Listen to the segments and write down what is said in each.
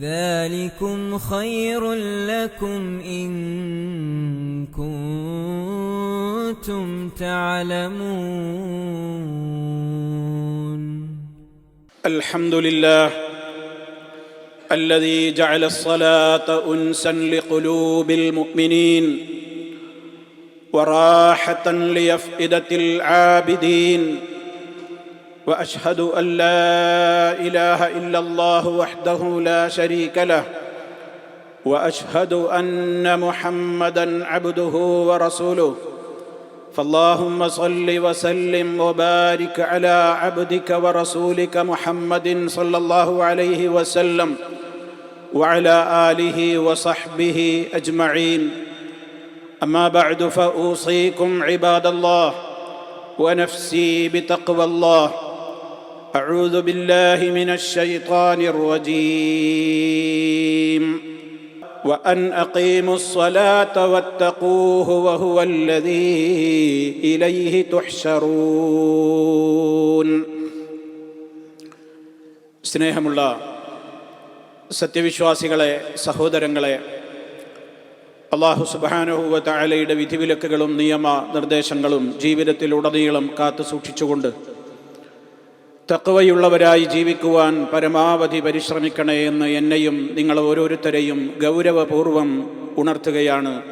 ذلكم خير لكم إن كنتم تعلمون. الحمد لله الذي جعل الصلاة انسا لقلوب المؤمنين وراحة ليفئده العابدين وأشهد أن لا إله إلا الله وحده لا شريك له وأشهد أن محمدا عبده ورسوله. فاللهم صل وسلم وبارك على عبدك ورسولك محمد صلى الله عليه وسلم وعلى آله وصحبه أجمعين. أما بعد فأوصيكم عباد الله ونفسي بتقوى الله. اعوذ بالله من الشيطان الرجيم وان اقيموا الصلاه واتقوه وهو الذي اليه تحشرون സ്നേഹമുള്ള സത്യവിശ്വാസികളെ സഹോദരങ്ങളെ അള്ളാഹു സുബാനുഹുവ താലയുടെ വിധിവിലക്കുകളും നിയമ നിർദ്ദേശങ്ങളും ജീവിതത്തിലുടനീളം കാത്തു സൂക്ഷിച്ചുകൊണ്ട് തക്കവയുള്ളവരായി ജീവിക്കുവാൻ പരമാവധി പരിശ്രമിക്കണേ എന്ന് എന്നെയും നിങ്ങൾ ഓരോരുത്തരെയും ഗൗരവപൂർവം ഉണർത്തുകയാണ്.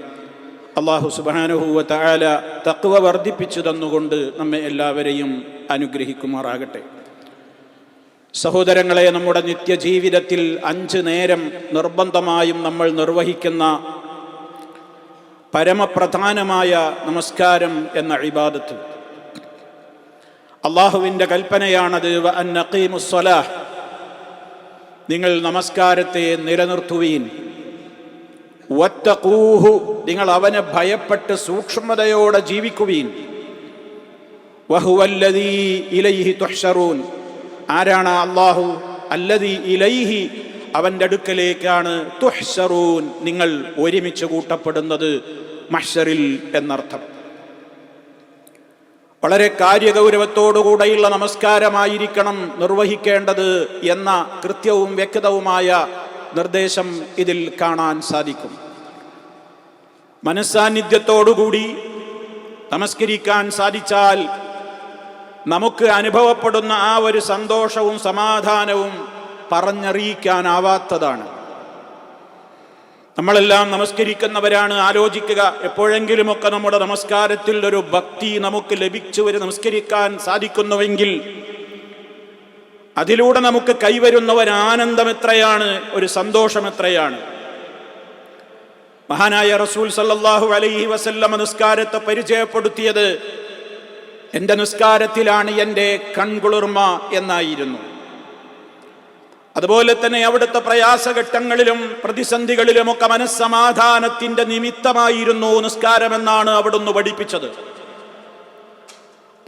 അള്ളാഹു സുബാനുഹൂവ താല തക്കവ വർദ്ധിപ്പിച്ചു തന്നുകൊണ്ട് നമ്മെ എല്ലാവരെയും അനുഗ്രഹിക്കുമാറാകട്ടെ. സഹോദരങ്ങളെ നമ്മുടെ നിത്യജീവിതത്തിൽ അഞ്ച് നേരം നിർബന്ധമായും നമ്മൾ നിർവഹിക്കുന്ന പരമപ്രധാനമായ നമസ്കാരം എന്ന ഇബാദത്ത്. അള്ളാഹുവിന്റെ കൽപ്പനയാണത് അഖീമുസ്സലാഹ്. നിങ്ങൾ നമസ്കാരത്തെ നിലനിർത്തുവീൻ വത്തഖൂഹു. നിങ്ങൾ അവനെ ഭയപ്പെട്ട് സൂക്ഷ്മതയോടെ ജീവിക്കുവീൻ ഇലൈഹി ആരാണ് അള്ളാഹു അല്ലദീ ഇലൈഹി അവന്റെ അടുക്കലേക്കാണ് തുഹ്ശറൂൻ നിങ്ങൾ ഒരുമിച്ച് കൂട്ടപ്പെടുന്നത് മഷറിൽ എന്നർത്ഥം വളരെ കാര്യഗൗരവത്തോടുകൂടെയുള്ള നമസ്കാരമായിരിക്കണം നിർവഹിക്കേണ്ടത് എന്ന കൃത്യവും വ്യക്തവുമായ നിർദ്ദേശം ഇതിൽ കാണാൻ സാധിക്കും. മനസ്സാന്നിധ്യത്തോടുകൂടി നമസ്കരിക്കാൻ സാധിച്ചാൽ നമുക്ക് അനുഭവപ്പെടുന്ന ആ ഒരു സന്തോഷവും സമാധാനവും പറഞ്ഞറിയിക്കാനാവാത്തതാണ്. നമ്മളെല്ലാം നമസ്കരിക്കുന്നവരാണ്. ആലോചിക്കുക. എപ്പോഴെങ്കിലുമൊക്കെ നമ്മുടെ നമസ്കാരത്തിൽ ഒരു ഭക്തി നമുക്ക് ലഭിച്ചു ഒരു നമസ്കരിക്കാൻ സാധിക്കുന്നുവെങ്കിൽ അതിലൂടെ നമുക്ക് കൈവരുന്ന ഒരു ആനന്ദം എത്രയാണ്? ഒരു സന്തോഷം എത്രയാണ്? മഹാനായ റസൂൽ സല്ലാഹു അലൈഹി വസല്ലമ നിസ്കാരത്തെ പരിചയപ്പെടുത്തിയത് എന്റെ നിസ്കാരത്തിലാണ് എന്റെ കൺകുളിർമ എന്നായിരുന്നു. അതുപോലെ തന്നെ അവിടുത്തെ പ്രയാസഘട്ടങ്ങളിലും പ്രതിസന്ധികളിലുമൊക്കെ മനസ്സമാധാനത്തിന്റെ നിമിത്തമായിരുന്നു നിസ്കാരമെന്നാണ് അവിടുന്ന് പഠിപ്പിച്ചത്.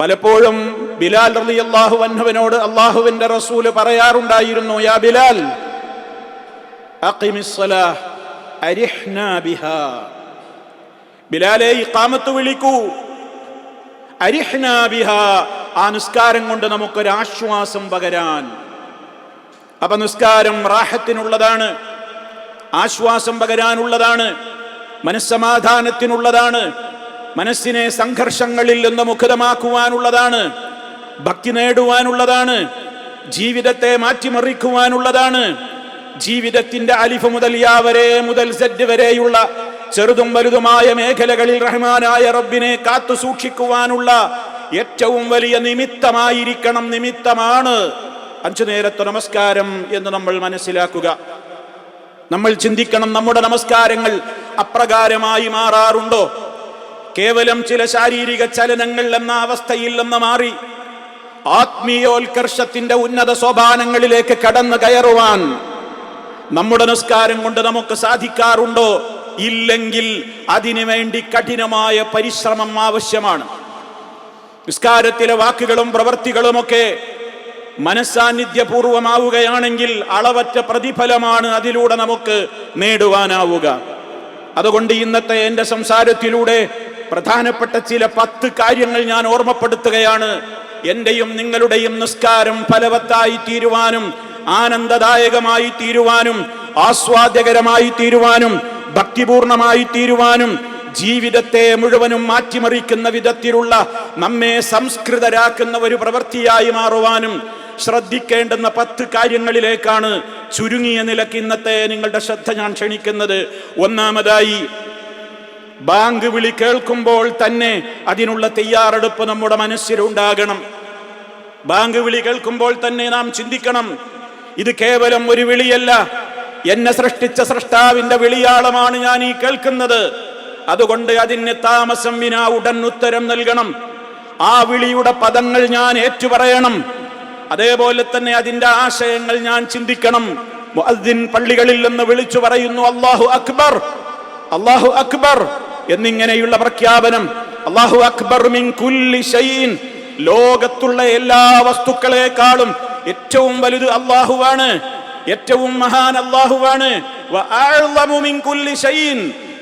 പലപ്പോഴും ബിലാൽ റലി അള്ളാഹു അൻഹുവിനോട് അള്ളാഹുവിന്റെ റസൂൽ പറയാറുണ്ടായിരുന്നു യാ ബിലാൽ ബിലാലെ ഇക്കാമത്ത് വിളിക്കൂ. അരിഹ്നാ ബിഹാ ആ നിസ്കാരം കൊണ്ട് നമുക്കൊരാശ്വാസം പകരാൻ. അപ്പൊ നിസ്കാരം റാഹത്തിനുള്ളതാണ്. ആശ്വാസം പകരാനുള്ളതാണ്. മനസ്സമാധാനത്തിനുള്ളതാണ്. മനസ്സിനെ സംഘർഷങ്ങളിൽ നിന്ന് മുഖതമാക്കുവാനുള്ളതാണ്. ഭക്തി നേടുവാനുള്ളതാണ്. ജീവിതത്തെ മാറ്റിമറിക്കുവാനുള്ളതാണ്. ജീവിതത്തിന്റെ അലിഫ് മുതൽ യാ വരെ മുതൽ സെഡ് വരെയുള്ള ചെറുതും വലുതുമായ മേഖലകളിൽ റഹ്മാനായ റബ്ബിനെ കാത്തു സൂക്ഷിക്കുവാനുള്ള ഏറ്റവും വലിയ നിമിത്തമായിരിക്കണം. നിമിത്തമാണ് അഞ്ചു നേരത്തെ നമസ്കാരം എന്ന് നമ്മൾ മനസ്സിലാക്കുക. നമ്മൾ ചിന്തിക്കണം നമ്മുടെ നമസ്കാരങ്ങൾ അപ്രകാരമായി മാറാറുണ്ടോ? കേവലം ചില ശാരീരിക ചലനങ്ങൾ എന്ന അവസ്ഥയിൽ നിന്ന് മാറി ആത്മീയോത്കർഷത്തിന്റെ ഉന്നത സോപാനങ്ങളിലേക്ക് കടന്നു കയറുവാൻ നമ്മുടെ നമസ്കാരം കൊണ്ട് നമുക്ക് സാധിക്കാറുണ്ടോ? ഇല്ലെങ്കിൽ അതിനു വേണ്ടി കഠിനമായ പരിശ്രമം ആവശ്യമാണ്. നിസ്കാരത്തിലെ വാക്കുകളും പ്രവൃത്തികളുമൊക്കെ മനസാന്നിധ്യപൂർവമാവുകയാണെങ്കിൽ അളവറ്റ പ്രതിഫലമാണ് അതിലൂടെ നമുക്ക് നേടുവാനാവുക. അതുകൊണ്ട് ഇന്നത്തെ എന്റെ സംസാരത്തിലൂടെ പ്രധാനപ്പെട്ട ചില പത്ത് കാര്യങ്ങൾ ഞാൻ ഓർമ്മപ്പെടുത്തുകയാണ്. എന്റെയും നിങ്ങളുടെയും നിസ്കാരം ഫലവത്തായി തീരുവാനും ആനന്ദദായകമായി തീരുവാനും ആസ്വാദ്യകരമായി തീരുവാനും ഭക്തിപൂർണമായി തീരുവാനും ജീവിതത്തെ മുഴുവനും മാറ്റിമറിക്കുന്ന വിധത്തിലുള്ള നമ്മെ സംസ്കൃതരാക്കുന്ന ഒരു പ്രവൃത്തിയായി മാറുവാനും ശ്രദ്ധിക്കേണ്ടുന്ന പത്ത് കാര്യങ്ങളിലേക്കാണ് ചുരുങ്ങിയ നിലയ്ക്ക് ഇന്നത്തെ നിങ്ങളുടെ ശ്രദ്ധ ഞാൻ ക്ഷണിക്കുന്നത്. ഒന്നാമതായി ബാങ്ക് വിളി കേൾക്കുമ്പോൾ തന്നെ അതിനുള്ള തയ്യാറെടുപ്പ് നമ്മുടെ മനസ്സിലുണ്ടാകണം. ബാങ്ക് വിളി കേൾക്കുമ്പോൾ തന്നെ നാം ചിന്തിക്കണം ഇത് കേവലം ഒരു വിളിയല്ല എന്നെ സൃഷ്ടിച്ച സൃഷ്ടാവിന്റെ വിളിയാളമാണ് ഞാൻ ഈ കേൾക്കുന്നത്. അതുകൊണ്ട് അതിന് താമസം വിനാ ഉടൻ ഉത്തരം നൽകണം. ആ വിളിയുടെ പദങ്ങൾ ഞാൻ ഏറ്റുപറയണം. അതേപോലെ തന്നെ അതിന്റെ ആശയങ്ങൾ ഞാൻ ചിന്തിക്കണം. പള്ളികളിൽ നിന്ന് വിളിച്ചു പറയുന്നു അള്ളാഹു അക്ബർ അള്ളാഹു അക്ബർ എന്നിങ്ങനെയുള്ള പ്രഖ്യാപനം. അള്ളാഹു അക്ബർ മിൻ കുല്ലി ഷൈൻ ലോകത്തുള്ള എല്ലാ വസ്തുക്കളെക്കാളും ഏറ്റവും വലുത് അള്ളാഹുവാണ് ഏറ്റവും മഹാൻ അള്ളാഹുവാണ് മിൻ കുല്ലി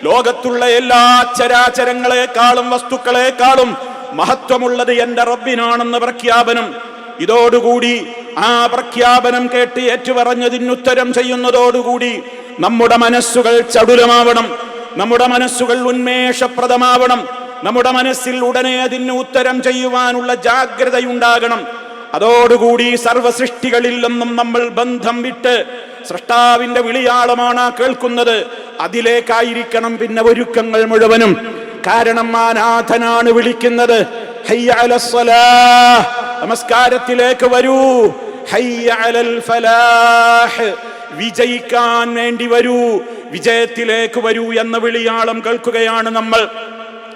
ലോകത്തുള്ള എല്ലാ ചരാചരങ്ങളെക്കാളും വസ്തുക്കളെക്കാളും മഹത്വമുള്ളത് എന്റെ റബ്ബിനാണെന്ന് പ്രഖ്യാപനം. ഇതോടുകൂടി ആ പ്രഖ്യാപനം കേട്ട് ഏറ്റുപറഞ്ഞതിന് ഉത്തരം ചെയ്യുന്നതോടുകൂടി നമ്മുടെ മനസ്സുകൾ ചടുലമാവണം. നമ്മുടെ മനസ്സുകൾ ഉന്മേഷപ്രദമാവണം. നമ്മുടെ മനസ്സിൽ ഉടനെ അതിന് ഉത്തരം ചെയ്യുവാനുള്ള ജാഗ്രതയുണ്ടാകണം. അതോടുകൂടി സർവസൃഷ്ടികളിൽ നിന്നും നമ്മൾ ബന്ധം വിട്ട് സൃഷ്ടാവിന്റെ വിളിയാളമാണ് കേൾക്കുന്നത്. അതിലേക്കായിരിക്കണം പിന്നെ ഒരുക്കങ്ങൾ മുഴുവനും. കാരണം ആ നാഥനാണ് വിളിക്കുന്നത്? ഹയ്യ അലസ്സലാഹ്. നമസ്കാരത്തിലേക്ക് വരൂ. ഫലാഹ്. വിജയിക്കാൻ വേണ്ടി വരൂ. വിജയത്തിലേക്ക് വരൂ എന്ന വിളിയാളം കേൾക്കുകയാണ് നമ്മൾ.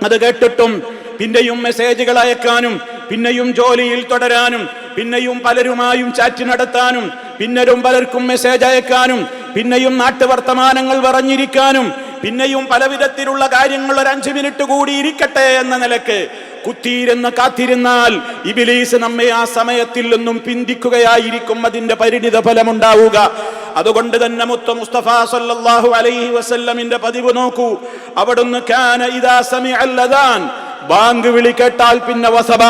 അത് കേട്ടിട്ടും പിന്നെയും മെസ്സേജുകൾ അയക്കാനും പിന്നെയും ജോലിയിൽ തുടരാനും പിന്നെയും പലരുമായും ചാറ്റ് നടത്താനും പിന്നരും പലർക്കും മെസ്സേജ് അയക്കാനും പിന്നെയും നാട്ടുവർത്തമാനങ്ങൾ പറഞ്ഞിരിക്കാനും പിന്നെയും പലവിധത്തിലുള്ള കാര്യങ്ങൾ ഒരു അഞ്ചു മിനിറ്റ് കൂടി ഇരിക്കട്ടെ എന്ന നിലയ്ക്ക് കുത്തിയിരുന്ന് കാത്തിരുന്നാൽ ഇബിലീസ് നമ്മെ ആ സമയത്തിൽ നിന്നും പിന്തിക്കുകയായിരിക്കും അതിന്റെ പരിണിത ഫലമുണ്ടാവുക. അതുകൊണ്ട് തന്നെ മുത്ത മുസ്തഫ സല്ലല്ലാഹു അലൈഹി വസല്ലമിന്റെ പതിവ് നോക്കൂ. അവിടുന്ന് കാന ഇദാ സമിഅൽ അദാൻ ബാങ്ക് വിളി കേട്ടാൽ പിന്നെ വസബ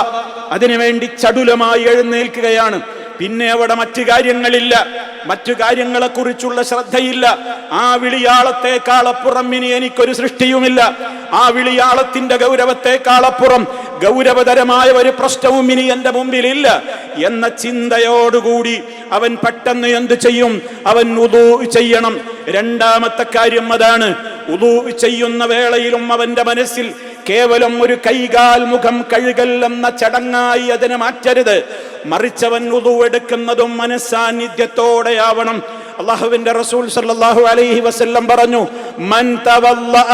അതിനുവേണ്ടി ചടുലമായി എഴുന്നേൽക്കുകയാണ്. പിന്നെ അവിടെ മറ്റു കാര്യങ്ങളില്ല. മറ്റു കാര്യങ്ങളെ കുറിച്ചുള്ള ശ്രദ്ധയില്ല. ആ വിളിയാളത്തെക്കാളപ്പുറം ഇനി എനിക്കൊരു സൃഷ്ടിയുമില്ല. ആ വിളിയാളത്തിന്റെ ഗൗരവത്തെക്കാളപ്പുറം ഗൗരവതരമായ ഒരു പ്രശ്നവും ഇനി എന്റെ മുമ്പിലില്ല. എന്ന ചിന്തയോടുകൂടി അവൻ പെട്ടെന്ന് എന്ത് ചെയ്യും? അവൻ ഉദൂ ചെയ്യണം. രണ്ടാമത്തെ കാര്യം അതാണ്. ഉദൂ ചെയ്യുന്ന വേളയിലും അവന്റെ മനസ്സിൽ കേവലം ഒരു കൈകാൽ മുഖം കഴുകൽ എന്ന ചടങ്ങായി അതിനെ മാറ്റരുത്. മറിച്ചവൻ ഉതുവെടുക്കുന്നതും മനസ്സാന്നിധ്യത്തോടെയാവണം. അള്ളാഹുവിന്റെ റസൂൽ സല്ലല്ലാഹു അലൈഹി വസല്ലം പറഞ്ഞു മൻ തവല്ലഅ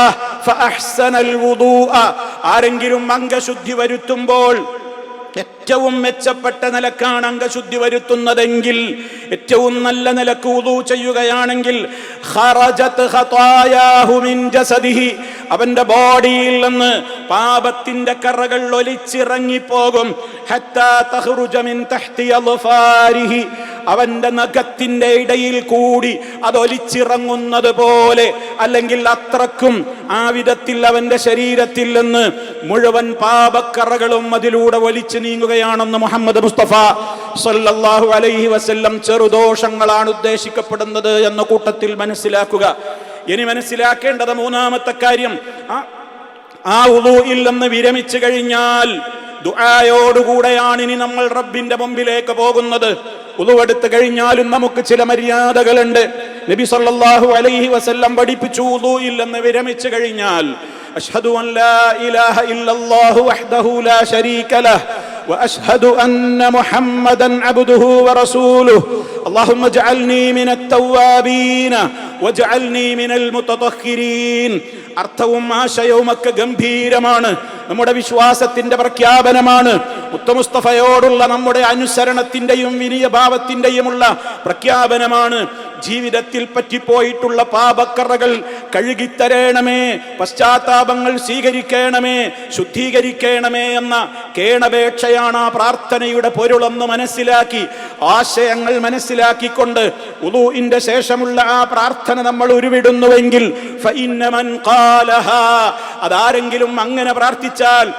ആരെങ്കിലും അംഗശുദ്ധി വരുത്തുമ്പോൾ ഏറ്റവും മെച്ചപ്പെട്ട നിലക്കാണ് അംഗശുദ്ധി വരുത്തുന്നതെങ്കിൽ ഏറ്റവും നല്ല നിലയ്ക്ക് ഉദു ചെയ്യുകയാണെങ്കിൽ അവന്റെ ബോഡിയിൽ നിന്ന് പാപത്തിന്റെ കറകൾ ഒലിച്ചിറങ്ങിപ്പോകും. ഹത്താ മിൻ തഹ്തി അവന്റെ നഖത്തിന്റെ ഇടയിൽ കൂടി അത് ഒലിച്ചിറങ്ങുന്നത് പോലെ അല്ലെങ്കിൽ അത്രക്കും ആ വിധത്തിൽ അവന്റെ ശരീരത്തിൽ നിന്ന് മുഴുവൻ പാപക്കറകളും അതിലൂടെ വലിച്ചു നീങ്ങുകയാണെന്ന് മുഹമ്മദ് മുസ്തഫ സല്ലല്ലാഹു അലൈഹി വസല്ലം ചെറുദോഷങ്ങളാണ് ഉദ്ദേശിക്കപ്പെടുന്നത് എന്ന കൂട്ടത്തിൽ മനസ്സിലാക്കുക. ഇനി മനസ്സിലാക്കേണ്ടത് മൂന്നാമത്തെ കാര്യം. ആ ഉദൂയിൽ നിന്ന് വിരമിച്ചു കഴിഞ്ഞാൽ ദുആയോടുകൂടെയാണ് ഇനി നമ്മൾ റബ്ബിന്റെ മുമ്പിലേക്ക് പോകുന്നത് ഉളുവെടുത്ത് കഴിഞ്ഞാലും നമുക്ക് ചില മര്യാദകളുണ്ട് നബി സല്ലല്ലാഹു അലൈഹി വസല്ലം പഠിപ്പിച്ചു ഉളൂയിൽ നിന്ന് വിരമിച്ചു കഴിഞ്ഞാൽ അഷ്ഹദു അൻ ലാ ഇലാഹ ഇല്ലല്ലാഹു വഹ്ദഹു ലാ ശരീക ലഹ് واشهد ان محمدا عبده ورسوله اللهم اجعلني من التوابين واجعلني من المتطهرين അർത്ഥവും ആശയവും ഒക്കെ ഗംഭീരമാണ്. നമ്മുടെ വിശ്വാസത്തിന്റെ പ്രഖ്യാപനമാണ്. മുത്തമുസ്തഫയോടുള്ള നമ്മുടെ അനുസരണത്തിന്റെയും വിനയഭാവത്തിന്റെയുമുള്ള പ്രഖ്യാപനമാണ്. ജീവിതത്തിൽ പറ്റിപ്പോയിട്ടുള്ള പാപക്കറകൾ കഴുകിത്തരേണമേ പശ്ചാത്താപങ്ങൾ സ്വീകരിക്കണമേ ശുദ്ധീകരിക്കണമേ എന്ന കേണപേക്ഷയാണ് ആ പ്രാർത്ഥനയുടെ പൊരുളെന്ന് മനസ്സിലാക്കി ആശയങ്ങൾ മനസ്സിലാക്കിക്കൊണ്ട് ഉദൂഇന്റെ ശേഷമുള്ള ആ പ്രാർത്ഥന നമ്മൾ ഉരുവിടുന്നുവെങ്കിൽ ഫഇന്ന മൻ ഖാലഹാ അതാരെങ്കിലും അങ്ങനെ പ്രാർത്ഥിച്ചാൽ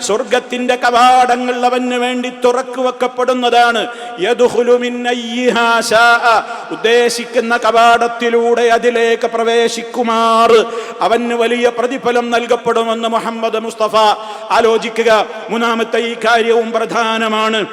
സ്വർഗത്തിന്റെ കവാടങ്ങൾ അവന് വേണ്ടി തുറക്കു വെക്കപ്പെടുന്നതാണ് ഉദ്ദേശിക്കുന്ന കവാടത്തിലൂടെ അതിലേക്ക് പ്രവേശിക്കുമാർ. അവന് വലിയ പ്രതിഫലം നൽകപ്പെടുമെന്ന് മുഹമ്മദ് മുസ്തഫ ആലോചിക്കുക. മൂന്നാമത്തെ ഈ കാര്യവും പ്രധാനമാണ്.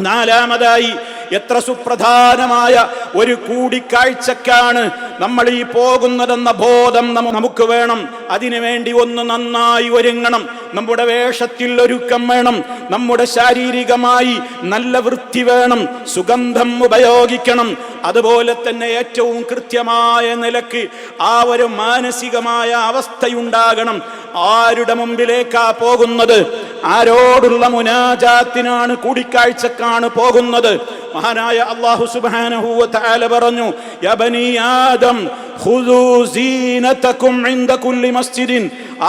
നാലാമതായി എത്ര സുപ്രധാനമായ ഒരു കൂടിക്കാഴ്ചക്കാണ് നമ്മൾ ഈ പോകുന്നതെന്ന ബോധം നമുക്ക് വേണം. അതിനുവേണ്ടി ഒന്ന് നന്നായി ഒരുങ്ങണം. നമ്മുടെ വേഷത്തിൽ ഒരുക്കം വേണം. നമ്മുടെ ശാരീരികമായി നല്ല വൃത്തി വേണം. സുഗന്ധം ഉപയോഗിക്കണം. അതുപോലെ തന്നെ ഏറ്റവും കൃത്യമായ നിലയ്ക്ക് ആ ഒരു മാനസികമായ അവസ്ഥയുണ്ടാകണം. ആരുടെ മുമ്പിലേക്കാ പോകുന്നത്? ആരോടുള്ള മുനാജാത്തിനാണ് കൂടിക്കാഴ്ചക്കാണ് പോകുന്നത്. മഹാനായ അള്ളാഹു സുബ്ഹാനഹു വ തആല പറഞ്ഞു യബനി ബനി ആദം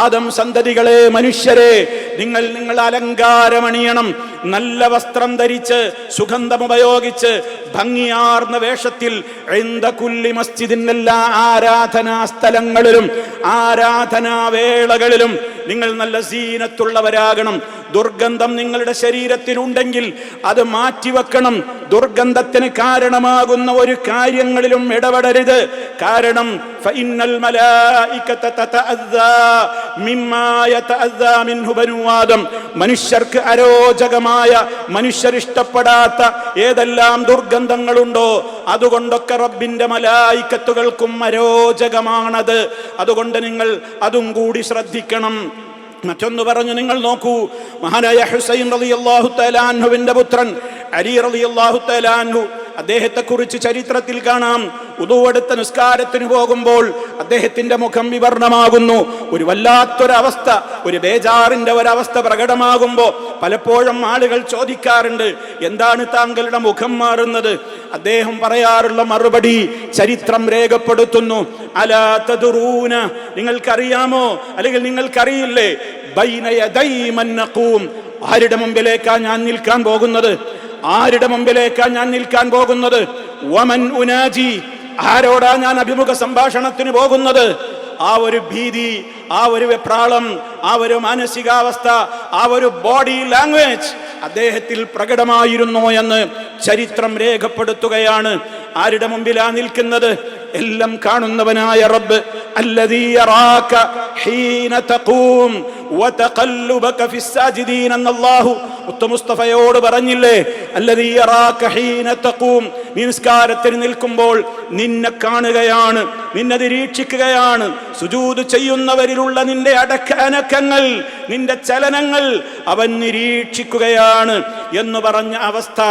ആദം സന്തതികളെ മനുഷ്യരെ നിങ്ങൾ നിങ്ങൾ അലങ്കാരമണിയണം നല്ല വസ്ത്രം ധരിച്ച് സുഗന്ധം ഉപയോഗിച്ച് ഭംഗിയാർന്ന വേഷത്തിൽ കുല്ലി മസ്ജിദിൻ എല്ലാ ആരാധനാ സ്ഥലങ്ങളിലും ആരാധനാ വേളകളിലും നിങ്ങൾ നല്ല സീനത്തുള്ളവരാകണം. ദുർഗന്ധം നിങ്ങളുടെ ശരീരത്തിലുണ്ടെങ്കിൽ അത് മാറ്റിവെക്കണം. ദുർഗന്ധത്തിന് കാരണമാകുന്ന ഒരു കാര്യങ്ങളിലും ഇടപെടരുത്. കാരണം മനുഷ്യർക്ക് അരോചകമായ മനുഷ്യർ ഇഷ്ടപ്പെടാത്ത ഏതെല്ലാം ദുർഗന്ധങ്ങളുണ്ടോ അതുകൊണ്ടൊക്കെ റബ്ബിന്റെ മലായിക്കത്തുകൾക്കും അരോചകമാണത്. അതുകൊണ്ട് നിങ്ങൾ അതും കൂടി ശ്രദ്ധിക്കണം. മറ്റൊന്ന് പറഞ്ഞു നിങ്ങൾ നോക്കൂ. മഹാനായ ഹുസൈൻ റളിയല്ലാഹു തആലാൻഹുവിന്റെ പുത്രൻ അലി റളിയല്ലാഹു തആലാൻഹു അദ്ദേഹത്തെ കുറിച്ച് ചരിത്രത്തിൽ കാണാം. ഉതുവെടുത്ത നിസ്കാരത്തിന് പോകുമ്പോൾ അദ്ദേഹത്തിന്റെ മുഖം വിവർണമാകുന്നു. ഒരു വല്ലാത്തൊരവസ്ഥ ഒരു ബേജാറിന്റെ ഒരവസ്ഥ പ്രകടമാകുമ്പോൾ പലപ്പോഴും ആളുകൾ ചോദിക്കാറുണ്ട് എന്താണ് താങ്കളുടെ മുഖം മാറുന്നത്? അദ്ദേഹം പറയാറുള്ള മറുപടി ചരിത്രം രേഖപ്പെടുത്തുന്നു. അലാത്തതുറൂന നിങ്ങൾക്കറിയാമോ? അല്ലെങ്കിൽ നിങ്ങൾക്കറിയില്ലേ? ബൈന യദൈ നഖൂം. ആരുടെ മുമ്പിലേക്കാ ഞാൻ നിൽക്കാൻ പോകുന്നത്? ആരുടെ മുമ്പിലേക്കാ ഞാൻ നിൽക്കാൻ പോകുന്നത്? വമൻ ഉനാജി. ആരോടാ ഞാൻ അഭിമുഖ സംഭാഷണത്തിന് പോകുന്നത്? ആ ഒരു ഭീതി ആ ഒരു വെപ്രാളം ആ ഒരു മാനസികാവസ്ഥ ആ ഒരു ബോഡി ലാംഗ്വേജ് അദ്ദേഹത്തിൽ പ്രകടമായിരുന്നു എന്ന് ചരിത്രം രേഖപ്പെടുത്തുകയാണ്. ആരുടെ മുമ്പിലാ നിൽക്കുന്നത്? എല്ലാം കാണുന്നവനായ റബ്ബ് യറാക ഹീന തഖൂം. മുത്ത മുസ്തഫയോട് പറഞ്ഞില്ലേ നീ നിസ്കാരത്തിന് നിൽക്കുമ്പോൾ നിന്നെ കാണുകയാണ് നിന്നെ നിരീക്ഷിക്കുകയാണ്. സുജൂദ് ചെയ്യുന്നവരിലുള്ള നിന്റെ അടക്ക അനക്കങ്ങൾ നിന്റെ ചലനങ്ങൾ അവൻ നിരീക്ഷിക്കുകയാണ് എന്ന് പറഞ്ഞ അവസ്ഥ.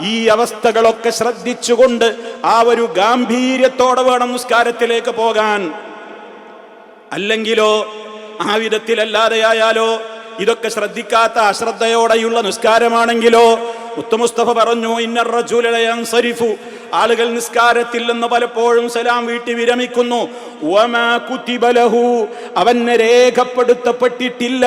ഈ അവസ്ഥകളൊക്കെ ശ്രദ്ധിച്ചുകൊണ്ട് ആ ഒരു ഗാംഭീര്യത്തോടെ വേണം നിസ്കാരത്തിലേക്ക് പോകാൻ. അല്ലെങ്കിലോ ആ വിധത്തിലല്ലാതെയായാലോ ഇതൊക്കെ ശ്രദ്ധിക്കാത്ത അശ്രദ്ധയോടെയുള്ള നിസ്കാരമാണെങ്കിലോ? മുത്തമുസ്തഫ പറഞ്ഞു റജുലയൻസരിഫു ആളുകൾ നിസ്കാരത്തിൽ നിന്ന് പലപ്പോഴും സലാം വീട്ടി വിരമിക്കുന്നു. അവന് രേഖപ്പെടുത്തപ്പെട്ടിട്ടില്ല.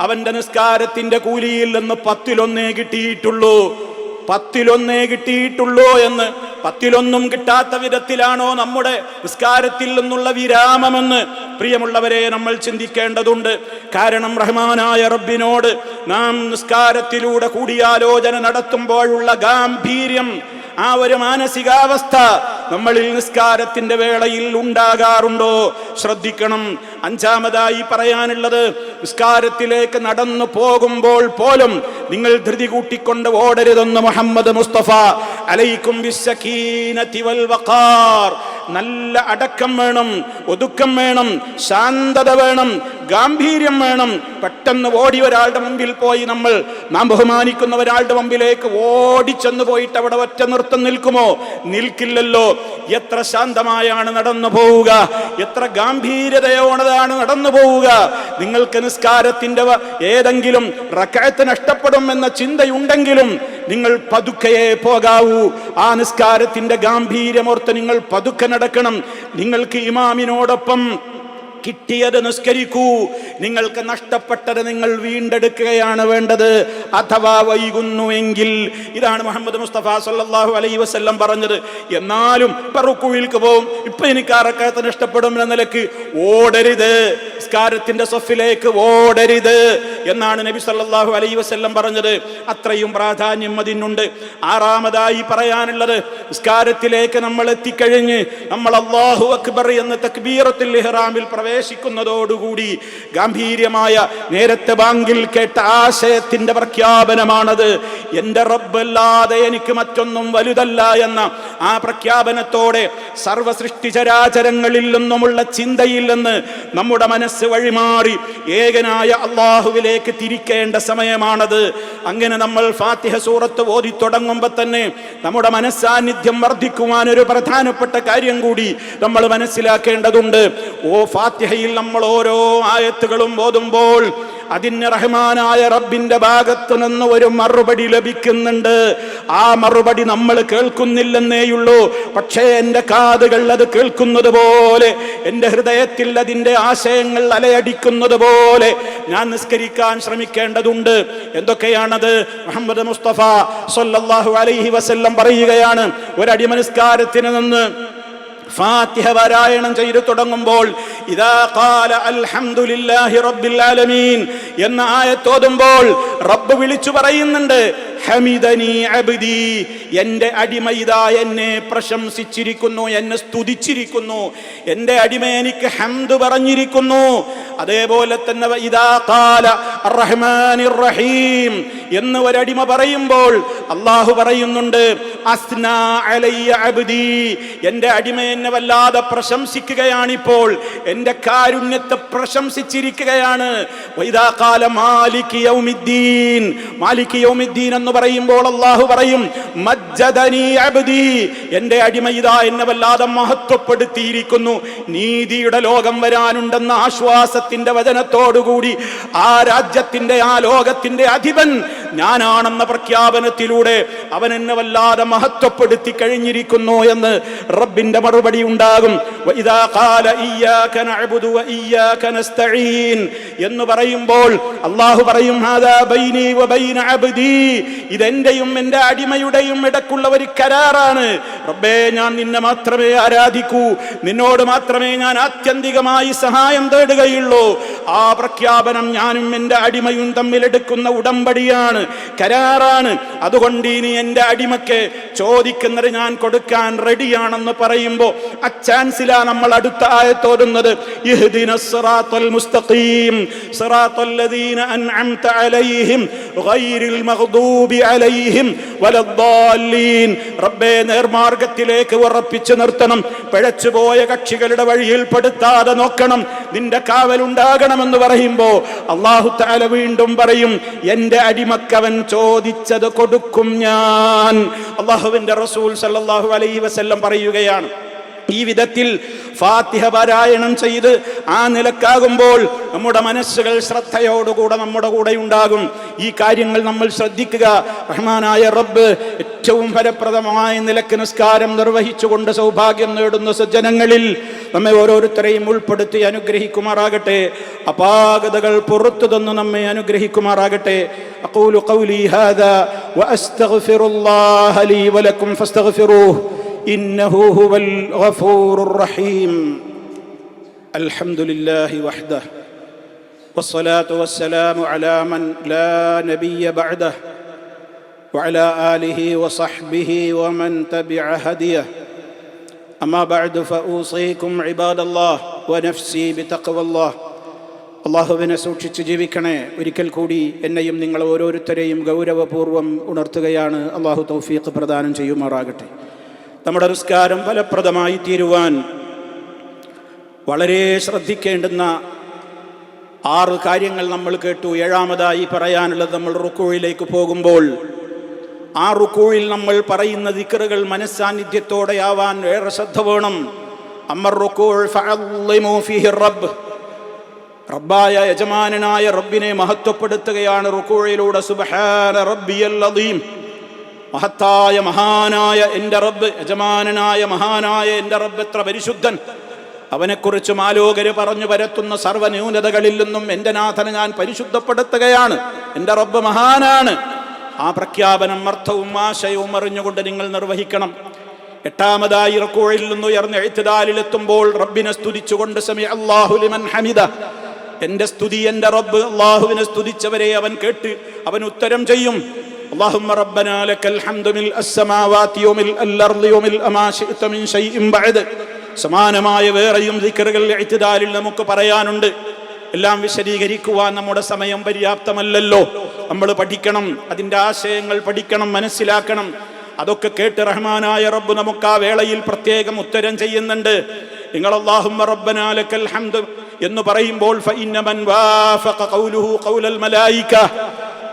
അവന്റെ നിസ്കാരത്തിന്റെ കൂലിയിൽ നിന്ന് പത്തിലൊന്നേ കിട്ടിയിട്ടുള്ളൂ. പത്തിലൊന്നേ കിട്ടിയിട്ടുള്ളൂ എന്ന്. പത്തിലൊന്നും കിട്ടാത്ത വിധത്തിലാണോ നമ്മുടെ നിസ്കാരത്തിൽ നിന്നുള്ള വിരാമമെന്ന് പ്രിയമുള്ളവരെ നമ്മൾ ചിന്തിക്കേണ്ടതുണ്ട്. കാരണം റഹ്മാനായ റബ്ബിനോട് നാം നിസ്കാരത്തിലൂടെ കൂടിയാലോചന നടത്തുമ്പോഴുള്ള ഗാംഭീര്യം ആ ഒരു മാനസികാവസ്ഥ നമ്മളിൽ നിസ്കാരത്തിന്റെ വേളയിൽ ഉണ്ടാകാറുണ്ടോ? ശ്രദ്ധിക്കണം. അഞ്ചാമതായി പറയാനുള്ളത് നിസ്കാരത്തിലേക്ക് നടന്നു പോകുമ്പോൾ പോലും നിങ്ങൾ ധൃതി കൂട്ടിക്കൊണ്ട് ഓടരുതെന്ന് മുഹമ്മദ് മുസ്തഫ അലൈക്കും നല്ല അടക്കം വേണം ഒതുക്കം വേണം ശാന്തത വേണം ഗാംഭീര്യം വേണം. പെട്ടെന്ന് ഓടി ഒരാളുടെ മുമ്പിൽ പോയി നമ്മൾ നാം ബഹുമാനിക്കുന്ന ഒരാളുടെ മുമ്പിലേക്ക് ഓടിച്ചെന്ന് പോയിട്ട് അവിടെ ഒറ്റ നിർത്തം നിൽക്കുമോ? നിൽക്കില്ലല്ലോ. എത്ര ശാന്തമായാണ് നടന്നു പോവുക. എത്ര ഗാംഭീര്യതയോടതാണ് നടന്നു പോവുക നിങ്ങൾക്ക് നിസ്കാരത്തിന്റെ ഏതെങ്കിലും റക്കായത്ത് നഷ്ടപ്പെടും എന്ന ചിന്തയുണ്ടെങ്കിലും നിങ്ങൾ പതുക്കയെ പോകാവൂ. ആ നിസ്കാരത്തിന്റെ ഗാംഭീര്യമോർത്ത് നിങ്ങൾ പതുക്കെ നടക്കണം. നിങ്ങൾക്ക് ഇമാമിനോടൊപ്പം കിട്ടിയത് നിസ്കരിക്കൂ. നിങ്ങൾക്ക് നഷ്ടപ്പെട്ടത് നിങ്ങൾ വീണ്ടെടുക്കുകയാണ് വേണ്ടത്. അഥവാ വൈകുന്നു എങ്കിൽ ഇതാണ് മുഹമ്മദ് മുസ്തഫ സല്ലല്ലാഹു അലൈ വസല്ലം പറഞ്ഞത്. എന്നാലും പെറുക്കുഴിൽക്ക് പോവും. ഇപ്പൊ എനിക്ക് അറക്കാത്ത നഷ്ടപ്പെടും എന്ന നിലയ്ക്ക് ഓടരുത്. സ്കാരത്തിന്റെ സൊഫിലേക്ക് ഓടരുത് എന്നാണ് നബി സല്ലാഹു അലൈ വസല്ലം പറഞ്ഞത്. അത്രയും പ്രാധാന്യം അതിനുണ്ട്. ആറാമതായി പറയാനുള്ളത് നിസ്കാരത്തിലേക്ക് നമ്മൾ എത്തിക്കഴിഞ്ഞ് നമ്മൾ അള്ളാഹു അക്ബർ എന്ന തക്ബീറത്തിൽ ഇഹ്റാമിൽ പ്രവേശിക്കുന്നതോടുകൂടി ഗാംഭീര്യമായ നേരത്തെ ബാങ്കിൽ കേട്ട ആശയത്തിന്റെ പ്രഖ്യാപനമാണത്. എന്റെ റബ്ബല്ലാതെ എനിക്ക് മറ്റൊന്നും വലുതല്ല എന്ന ആ പ്രഖ്യാപനത്തോടെ സർവസൃഷ്ടി സൃഷ്ടിചരാചരങ്ങളിൽ നിന്നുമുള്ള ചിന്തയിൽ നിന്ന് നമ്മുടെ മനസ്സ് വഴിമാറി ഏകനായ അള്ളാഹുവിലേക്ക് തിരിക്കേണ്ട സമയമാണത്. അങ്ങനെ നമ്മൾ ഫാത്തിഹ സൂറത്ത് ഓതി തുടങ്ങുമ്പോൾ തന്നെ നമ്മുടെ മനസ്സാന്നിധ്യം വർദ്ധിക്കുവാൻ ഒരു പ്രധാനപ്പെട്ട കാര്യം കൂടി നമ്മൾ മനസ്സിലാക്കേണ്ടതുണ്ട്. ഓ ഫാത്തിഹയിൽ നമ്മൾ ഓരോ ആയത്തുകളും ഓതുമ്പോൾ അതിന് റഹ്മാനായ റബ്ബിന്റെ ഭാഗത്തു നിന്ന് ഒരു മറുപടി ലഭിക്കുന്നുണ്ട്. ആ മറുപടി നമ്മൾ കേൾക്കുന്നില്ലെന്നേയുള്ളൂ. പക്ഷേ എന്റെ കാതുകൾ അത് കേൾക്കുന്നത് പോലെ എന്റെ ഹൃദയത്തിൽ അതിന്റെ ആശയങ്ങൾ അലയടിക്കുന്നത് പോലെ ഞാൻ നിസ്കരിക്കാൻ ശ്രമിക്കേണ്ടതുണ്ട്. എന്തൊക്കെയാണത്? മുഹമ്മദ് മുസ്തഫ സൊല്ലാഹു അലൈഹി വസല്ലം പറയുകയാണ്. ഒരടിമ നിസ്കാരത്തിന് നിന്ന് ഫാത്തിഹ പാരായണം ചെയ്തു തുടങ്ങുമ്പോൾ ഇതാ ഖാല അൽഹംദുലില്ലാഹി റബ്ബിൽ ആലമീൻ എന്ന ആയത്തോതുമ്പോൾ റബ്ബ് വിളിച്ചു പറയുന്നുണ്ട് ഹമിദനി അബ്ദി എന്റെ അടിമ ഇതാ എന്നെ പ്രശംസിച്ചിരിക്കുന്നു എന്നെ സ്തുതിച്ചിരിക്കുന്നു. എന്റെ അടിമ എനിക്ക് ഹംദ് പറഞ്ഞിരിക്കുന്നു. അതേപോലെ തന്നെ ഇതാ കാല അർറഹ്മാനിർ റഹീം എന്ന് ഒരടിമ പറയുമ്പോൾ അള്ളാഹു പറയുന്നുണ്ട് അസ്ന അലയ്യ അബ്ദി. എന്റെ അടിമ എന്നെ വല്ലാതെ പ്രശംസിക്കുകയാണിപ്പോൾ എന്റെ കാരുണ്യത്തെ പ്രശംസിച്ചിരിക്കുകയാണ്. മാലിക് യൗമിദ്ദീൻ. മാലിക് യൗമിദ്ദീൻ എന്ന് പറയുമ്പോൾ അള്ളാഹു പറയും എന്റെ അടിമ ഇതാ എന്നെ വല്ലാതെ മഹത്വപ്പെടുത്തിയിരിക്കുന്നു. നീതിയുടെ ലോകം വരാനുണ്ടെന്ന ആശ്വാസത്തിന്റെ വചനത്തോടുകൂടി ആ രാജ്യത്തിന്റെ ആ ലോകത്തിന്റെ അധിപൻ ഞാനാണെന്ന പ്രഖ്യാപനത്തിലൂടെ അവൻ എന്നെ വല്ലാതെ മഹത്വപ്പെടുത്തി കഴിഞ്ഞിരിക്കുന്നു എന്ന് റബ്ബിന്റെ മറുപടി ഉണ്ടാകും. എന്ന് പറയുമ്പോൾ അള്ളാഹു പറയും ഇതെന്റെയും എന്റെ അടിമയുടെയും ഇടക്കുള്ള ഒരു കരാറാണ്. റബ്ബേ ഞാൻ നിന്നെ മാത്രമേ ആരാധിക്കൂ. നിന്നോട് മാത്രമേ ഞാൻ ആത്യന്തികമായി സഹായം തേടുകയുള്ളൂ. ആ പ്രഖ്യാപനം ഞാനും എന്റെ അടിമയും തമ്മിൽ എടുക്കുന്ന ഉടമ്പടിയാണ് കരാറാണ്. അതുകൊണ്ട് ഇനി എന്റെ അടിമയ്ക്ക് ചോദിക്കുന്നത് ഞാൻ കൊടുക്കാൻ റെഡിയാണെന്ന് പറയുമ്പോൾ ആ ചാൻസിലാ നമ്മൾ അടുത്ത ആയത്തോടുന്നത് മുസ്തഖീം അൻഅംത അലൈഹിം ഗൈറിൽ മഗ്ദൂബി അലൈഹിം വലദ്ദാലീൻ. റബ്ബേ നേർമാർഗത്തിലേക്ക് ഉറപ്പിച്ചു നിർത്തണം. പിഴച്ചുപോയ കക്ഷികളുടെ വഴിയിൽ പെടുത്താതെ നോക്കണം. നിന്റെ കാവലുണ്ടാകണമെന്ന് പറയുമ്പോൾ അള്ളാഹു താല വീണ്ടും പറയും എന്റെ അടിമക്കവൻ ചോദിച്ചത് കൊടുക്കും ഞാൻ. അള്ളാഹുവിന്റെ റസൂൽ സല്ലാഹു അലൈഹി വസല്ലം പറയുകയാണ് ഈ വിധത്തിൽ ഫാത്തിഹ പാരായണം ചെയ്ത് ആ നിലക്കാകുമ്പോൾ നമ്മുടെ മനസ്സുകൾ ശ്രദ്ധയോടുകൂടെ നമ്മുടെ കൂടെ ഉണ്ടാകും. ഈ കാര്യങ്ങൾ നമ്മൾ ശ്രദ്ധിക്കുക. റഹ്മാനായ റബ്ബ് ഏറ്റവും ഫലപ്രദമായ നിലയ്ക്ക് നിസ്കാരം നിർവഹിച്ചുകൊണ്ട് സൗഭാഗ്യം നേടുന്ന സജ്ജനങ്ങളിൽ നമ്മെ ഓരോരുത്തരെയും ഉൾപ്പെടുത്തി അനുഗ്രഹിക്കുമാറാകട്ടെ. അപാകതകൾ പുറത്തു തന്നു നമ്മെ അനുഗ്രഹിക്കുമാറാകട്ടെ. അഖൂലു ഖൗലി ഹാദാ അസ്തഗ്ഫിറുല്ലാഹ ലീ വലക്കും ഫസ്തഗ്ഫിറൂഹ്. إنه هو الغفور الرحيم الحمد لله وحده والصلاة والسلام على من لا نبي بعده وعلى آله وصحبه ومن تبع هديه أما بعد فأوصيكم عباد الله ونفسي بتقوى الله അള്ളാഹുവിനെ സൂക്ഷിച്ച് ജീവിക്കണേ ഒരിക്കൽ കൂടി എന്നെയും നിങ്ങൾ ഓരോരുത്തരെയും ഗൗരവപൂർവ്വം ഉണർത്തുകയാണ് അള്ളാഹു തൗഫീഖ് പ്രദാനം ചെയ്യുമാറാകട്ടെ നമ്മുടെ നിസ്കാരം ഫലപ്രദമായി തീരുവാൻ വളരെ ശ്രദ്ധിക്കേണ്ടുന്ന ആറ് കാര്യങ്ങൾ നമ്മൾ കേട്ടു. ഏഴാമതായി പറയാനുള്ളത് നമ്മൾ റുക്കുഴിലേക്ക് പോകുമ്പോൾ ആ റുക്കുഴിൽ നമ്മൾ പറയുന്ന ദിക്കറുകൾ മനസ്സാന്നിധ്യത്തോടെയാവാൻ ഏറെ ശ്രദ്ധ വേണം. ഫീഹി റബ്ബ്. റബ്ബായ യജമാനായ റബ്ബിനെ മഹത്വപ്പെടുത്തുകയാണ് റുക്കുഴയിലൂടെ സുബഹാന റബ്ബിയൽ മഹത്തായ മഹാനായ എന്റെ റബ്ബ് യജമാനായ മഹാനായ എന്റെ റബ്ബ് എത്ര പരിശുദ്ധൻ. അവനെക്കുറിച്ച് മാലോകര് പറഞ്ഞു പരത്തുന്ന സർവന്യൂനതകളിൽ നിന്നും എന്റെ നാഥനെ ഞാൻ പരിശുദ്ധപ്പെടുത്തുകയാണ്. എന്റെ റബ്ബ് മഹാനാണ്. ആ പ്രഖ്യാപനം അർത്ഥവും ആശയവും അറിഞ്ഞുകൊണ്ട് നിങ്ങൾ നിർവഹിക്കണം. എട്ടാമതായി ഇറക്കോഴിൽ നിന്ന് ഉയർന്ന് എഴുത്തുദാലിലെത്തുമ്പോൾ റബ്ബിനെ സ്തുതിച്ചുകൊണ്ട് സമി അള്ളാഹുലിമൻ ഹമിദ. എന്റെ സ്തുതി എന്റെ റബ്ബ് അള്ളാഹുവിനെ സ്തുതിച്ചവരെ അവൻ കേട്ട് അവൻ ഉത്തരം ചെയ്യും. اللهم ربنا لك الحمد ملء السماوات وملء الأرض وملء ما شئت من شيء بعد സമാനമായ വേറെയും ദിക്കറുകൾ എഴുത്തുദാലിൽ നമുക്ക് പറയാനുണ്ട് എല്ലാം വിശദീകരിക്കുവാൻ നമ്മുടെ സമയം പര്യാപ്തമല്ലല്ലോ നമ്മൾ പഠിക്കണം അതിൻ്റെ ആശയങ്ങൾ പഠിക്കണം മനസ്സിലാക്കണം അതൊക്കെ കേട്ട് റഹ്മാനായ റബ്ബ് നമുക്ക് ആ വേളയിൽ പ്രത്യേകം ഉത്തരം ചെയ്യുന്നുണ്ട് നിങ്ങൾ അല്ലാഹുമ്മ റബ്ബനാ ലക്കൽ ഹംദ് എന്ന് പറയുമ്പോൾ ഫഇന്ന മൻ വാഫഖ ഖൗലുഹു ഖൗലൽ മലായിക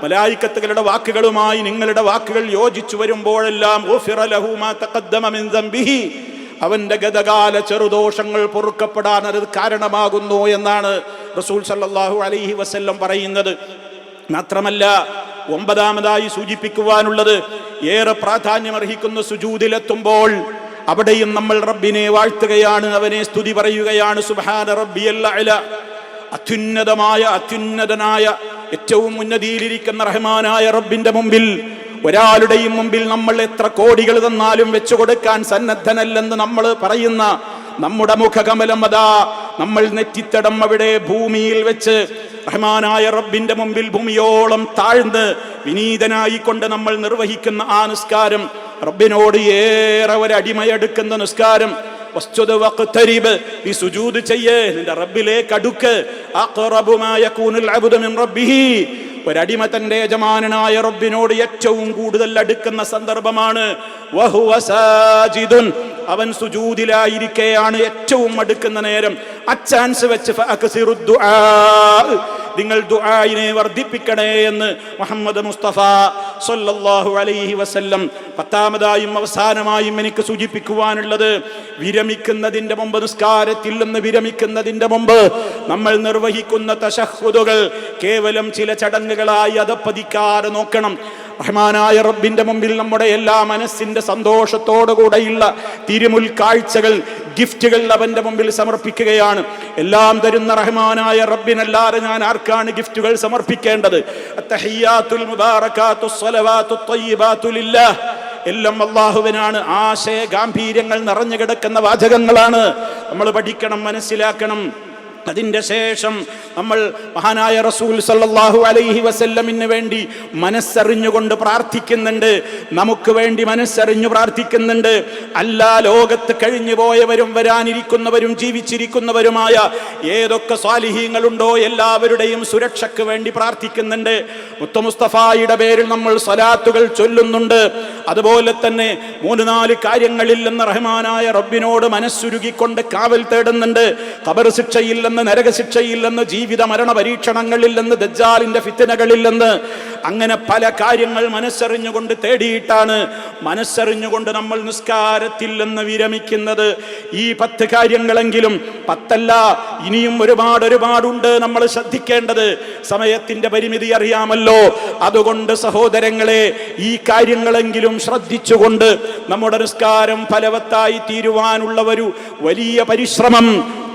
മലായിക്കത്തുകളുടെ വാക്കുകളുമായി നിങ്ങളുടെ വാക്കുകൾ യോജിച്ചു വരുമ്പോഴെല്ലാം അവന്റെ ഗതകാല ചെറുദോഷങ്ങൾ പൊറുക്കപ്പെടാൻ അത് കാരണമാകുന്നു എന്നാണ് റസൂൽ സല്ലാഹു അലൈഹി വസ്ല്ലം പറയുന്നത്. മാത്രമല്ല ഒമ്പതാമതായി സൂചിപ്പിക്കുവാനുള്ളത് ഏറെ പ്രാധാന്യമർഹിക്കുന്ന സുജൂതിലെത്തുമ്പോൾ അവിടെയും നമ്മൾ റബ്ബിനെ വാഴ്ത്തുകയാണ് അവനെ സ്തുതി പറയുകയാണ്. സുബ്ഹാന റബ്ബിയല്ല അത്യുന്നതമായ അത്യുന്നതനായ ഏറ്റവും ഉന്നതിയിലിരിക്കുന്ന റഹ്മാനായ റബ്ബിന്റെ മുമ്പിൽ ഒരാളുടെയും മുമ്പിൽ നമ്മൾ എത്ര കോടികൾ തന്നാലും വെച്ചു കൊടുക്കാൻ സന്നദ്ധനല്ലെന്ന് നമ്മൾ പറയുന്ന നമ്മുടെ മുഖകമലം അതാ. നമ്മൾ നെറ്റിത്തടം അവിടെ ഭൂമിയിൽ വെച്ച് റഹ്മാനായ റബ്ബിന്റെ മുമ്പിൽ ഭൂമിയോളം താഴ്ന്ന് വിനീതനായിക്കൊണ്ട് നമ്മൾ നിർവഹിക്കുന്ന ആ നിസ്കാരം റബ്ബിനോട് ഏറെ ഒരടിമയെടുക്കുന്ന നിസ്കാരം ഈ സുജൂദ് ചെയ്യേ ഒരടിമ തന്റെ യജമാനനായ റബ്ബിനോട് ഏറ്റവും കൂടുതൽ അടുക്കുന്ന സന്ദർഭമാണ്. അവൻ സുജൂദിലായിരിക്കെയാണ് ഏറ്റവും അടുക്കുന്ന നേരം. അച്ചാൻസ് വെച്ച് നിങ്ങൾ ദുആയിനെ വർദ്ധിപ്പിക്കണേ എന്ന് മുഹമ്മദ് മുസ്തഫ സല്ലല്ലാഹു അലൈഹി വസല്ലം പത്താമതായും അവസാനമായും എനിക്ക് സൂചിപ്പിക്കുവാനുള്ളത്. വിരമിക്കുന്നതിന്റെ മുമ്പ് നിസ്കാരത്തിൽ നിന്ന് വിരമിക്കുന്നതിന്റെ മുമ്പ് നമ്മൾ നിർവഹിക്കുന്ന തശഹുദുകൾ കേവലം ചില ചടങ്ങുകളായി അതപ്പതിക്കാതെ നോക്കണം. റഹ്മാനായ റബ്ബിന്റെ മുമ്പിൽ നമ്മുടെ എല്ലാ മനസ്സിന്റെ സന്തോഷത്തോടുകൂടെയുള്ള തിരുമുൽ കാഴ്ചകൾ ഗിഫ്റ്റുകൾ അവന്റെ മുമ്പിൽ സമർപ്പിക്കുകയാണ്. എല്ലാം തരുന്ന റഹ്മാനായ റബ്ബിനല്ലാതെ ഞാൻ ആർക്കാണ് ഗിഫ്റ്റുകൾ സമർപ്പിക്കേണ്ടത്? എല്ലാം അള്ളാഹുവിനാണ്. ആശയ ഗാംഭീര്യങ്ങൾ നിറഞ്ഞു കിടക്കുന്ന വാചകങ്ങളാണ്. നമ്മൾ പഠിക്കണം മനസ്സിലാക്കണം. അതിന്റെ ശേഷം നമ്മൾ മഹാനായ റസൂൽ സല്ലാഹു അലൈഹി വസല്ലമിന് വേണ്ടി മനസ്സറിഞ്ഞുകൊണ്ട് പ്രാർത്ഥിക്കുന്നുണ്ട്. നമുക്ക് വേണ്ടി മനസ്സറിഞ്ഞു പ്രാർത്ഥിക്കുന്നുണ്ട്. അല്ലാ ലോകത്ത് കഴിഞ്ഞു പോയവരും വരാനിരിക്കുന്നവരും ജീവിച്ചിരിക്കുന്നവരുമായ ഏതൊക്കെ സ്വാലിഹീങ്ങളുണ്ടോ എല്ലാവരുടെയും സുരക്ഷയ്ക്ക് വേണ്ടി പ്രാർത്ഥിക്കുന്നുണ്ട്. മുത്തമുസ്തഫായുടെ പേരിൽ നമ്മൾ സ്വലാത്തുകൾ ചൊല്ലുന്നുണ്ട്. അതുപോലെ തന്നെ മൂന്ന് നാല് കാര്യങ്ങളിൽ നിന്ന് റഹ്മാനായ റബ്ബിനോട് മനസ്സുരുകിക്കൊണ്ട് കാവൽ തേടുന്നുണ്ട്. കബർ ശിക്ഷയിൽ നിന്ന് നരകശിക്ഷയിൽ നിന്ന് ജീവിത മരണ പരീക്ഷണങ്ങളിൽ നിന്ന് ദജ്ജാലിന്റെ ഫിത്തനകളിൽ അങ്ങനെ പല കാര്യങ്ങൾ മനസ്സറിഞ്ഞുകൊണ്ട് തേടിയിട്ടാണ് മനസ്സറിഞ്ഞുകൊണ്ട് നമ്മൾ നിസ്കാരത്തിൽ നിന്ന് വിരമിക്കുന്നത്. ഈ പത്ത് കാര്യങ്ങളെങ്കിലും പത്തല്ല ഇനിയും ഒരുപാട് ഒരുപാടുണ്ട് നമ്മൾ ശ്രദ്ധിക്കേണ്ടത്. സമയത്തിന്റെ പരിമിതി അറിയാമല്ലോ. അതുകൊണ്ട് സഹോദരങ്ങളെ ഈ കാര്യങ്ങളെങ്കിലും ശ്രദ്ധിച്ചുകൊണ്ട് നമ്മുടെ നിസ്കാരം ഫലവത്തായി തീരുവാനുള്ള ഒരു വലിയ പരിശ്രമം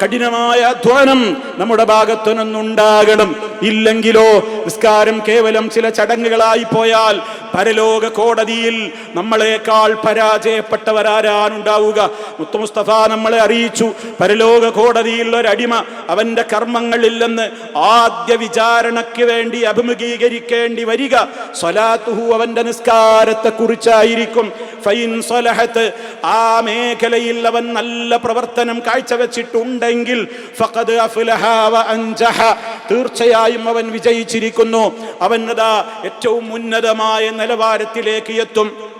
കഠിനമായ അധ്വാനം നമ്മുടെ ഭാഗത്തു നിന്നുണ്ടാകണം. ഇല്ലെങ്കിലോ? നിസ്കാരം കേവലം ചില ചടങ്ങുകളായി പോയാൽ പരലോക കോടതിയിൽ നമ്മളെക്കാൾ പരാജയപ്പെട്ടവരാരാനുണ്ടാവുക മുസ്തഫ നമ്മളെ അറിയിച്ചു പരലോക കോടതിയിൽ ഒരടിമ അവന്റെ കർമ്മങ്ങളില്ലെന്ന് ആദ്യ വിചാരണയ്ക്ക് വേണ്ടി അഭിമുഖീകരിക്കേണ്ടി വരിക. സ്വലാത്തുഹു അവന്റെ നിസ്കാരത്തെ കുറിച്ചായിരിക്കും ഫൈൻ സ്വലഹത്ത് ആ മേഖലയിൽ അവൻ നല്ല പ്രവർത്തനം കാഴ്ചവെച്ചിട്ടുണ്ടെങ്കിൽ ഫഖദ് അഫ്ലഹ വ അൻജഹ. തീർച്ചയായും അവൻ വിജയിച്ചിരിക്കുന്നു. അവൻ അതാ ഏറ്റവും ഉന്നതമായ നിലവാരത്തിലേക്ക് എത്തും.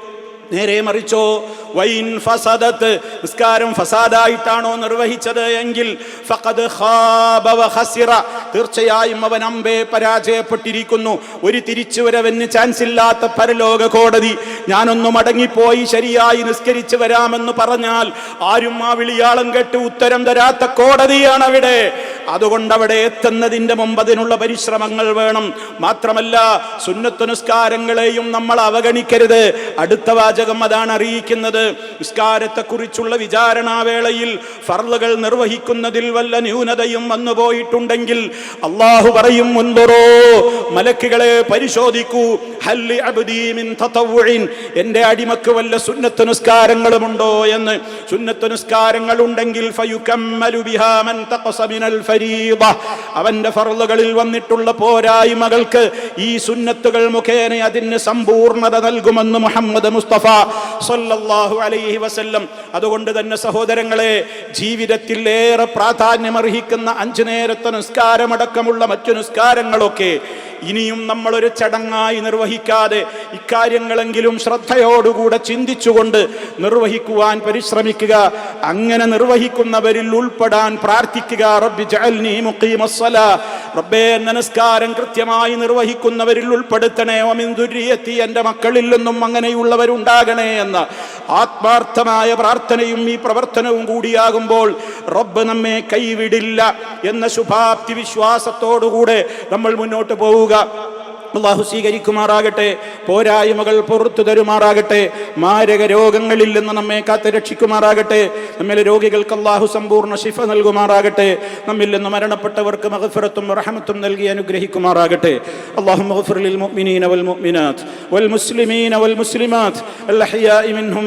നേരെ മറിച്ചോ വൈൻ ഫസദത്ത് നിസ്കാരം ഫസാദായിട്ടാണോ നിർവഹിച്ചത് എങ്കിൽ ഫഖദ് ഖസിറ തീർച്ചയായും അവൻ അമ്പേ പരാജയപ്പെട്ടിരിക്കുന്നു. ഒരു തിരിച്ചു വരവന് ചാൻസ് ഇല്ലാത്ത പരലോക കോടതി ഞാനൊന്ന് മടങ്ങിപ്പോയി ശരിയായി നിസ്കരിച്ചു വരാമെന്ന് പറഞ്ഞാൽ ആരും ആ വിളിയാളം കേട്ട് ഉത്തരം തരാത്ത കോടതിയാണ് അവിടെ അതുകൊണ്ട് അവിടെ എത്തുന്നതിന്റെ മുമ്പ് അതിനുള്ള പരിശ്രമങ്ങൾ വേണം. മാത്രമല്ല സുന്നത്ത് നിസ്കാരങ്ങളെയും നമ്മൾ അവഗണിക്കരുത്. അടുത്ത വാചകം അതാണ് അറിയിക്കുന്നത്. നിസ്കാരത്തെക്കുറിച്ചുള്ള വിചാരണാവേളയിൽ ഫർളുകൾ നിർവഹിക്കുന്നതിൽ വല്ല ന്യൂനതയും വന്നു പോയിട്ടുണ്ടെങ്കിൽ അള്ളാഹു പറയും മുൻപറോ മലക്കുകളെ പരിശോധിക്കൂ. ഹല്ലി അടിമക്ക് വല്ല സുന്നത്ത് നിസ്കാരങ്ങളുമുണ്ടോ എന്ന്. സുന്നത്ത് നിസ്കാരങ്ങൾ ഉണ്ടെങ്കിൽ ഫരീദ. അവന്റെ ഫർളുകളിൽ വന്നിട്ടുള്ള പോരായ്മകൾക്ക് ഈ സുന്നത്തുകൾ മുഖേന അതിന് സമ്പൂർണത നൽകുമെന്ന് മുഹമ്മദ് മുസ്തഫ സല്ലല്ലാഹു അലൈഹി വസല്ലം അതുകൊണ്ട് തന്നെ സഹോദരങ്ങളെ ജീവിതത്തിൽ ഏറെ പ്രാധാന്യമർഹിക്കുന്ന അഞ്ചു നേരത്തെ നിസ്കാരമടക്കമുള്ള മറ്റു നിസ്കാരങ്ങളൊക്കെ ഇനിയും നമ്മളൊരു ചടങ്ങായി നിർവഹിക്കാതെ ഇക്കാര്യങ്ങളെങ്കിലും ശ്രദ്ധയോടുകൂടെ ചിന്തിച്ചുകൊണ്ട് നിർവഹിക്കുവാൻ പരിശ്രമിക്കുക. അങ്ങനെ നിർവഹിക്കുന്നവരിൽ ഉൾപ്പെടാൻ പ്രാർത്ഥിക്കുക. റബ്ബി ജഅൽനി മുഖീമസ്സലാ റബ്ബേ നമസ്കാരം കൃത്യമായി നിർവഹിക്കുന്നവരിൽ ഉൾപ്പെടുത്തണേ. ഒമിൻ ദുര്യത്തി എന്റെ മക്കളിൽ നിന്നും അങ്ങനെയുള്ളവരുണ്ടാകണേ എന്ന. ആത്മാർത്ഥമായ പ്രാർത്ഥനയും ഈ പ്രവർത്തനവും കൂടിയാകുമ്പോൾ റബ്ബ് നമ്മെ കൈവിടില്ല എന്ന ശുഭാപ്തി വിശ്വാസത്തോടുകൂടെ നമ്മൾ മുന്നോട്ട് പോവുക. പോവുക. അള്ളാഹു സ്വീകരിക്കുമാറാകട്ടെ പോരായ്മകൾ പുറത്തു തരുമാറാകട്ടെ മാരക രോഗങ്ങളിൽ നിന്ന് നമ്മെ കാത്തു രക്ഷിക്കുമാറാകട്ടെ നമ്മിലെ രോഗികൾക്ക് അള്ളാഹു സമ്പൂർണ ശിഫ നൽകുമാറാകട്ടെ നമ്മിൽ നിന്ന് മരണപ്പെട്ടവർക്ക് മഹഫിറത്തും റഹമത്തും നൽകി അനുഗ്രഹിക്കുമാറാകട്ടെ. അള്ളാഹു മഹഫിറിൽ മുഅ്മിനീന വൽ മുഅ്മിനാത്ത് വൽ മുസ്ലിമീന വൽ മുസ്ലിമാത്ത് മിൻഹും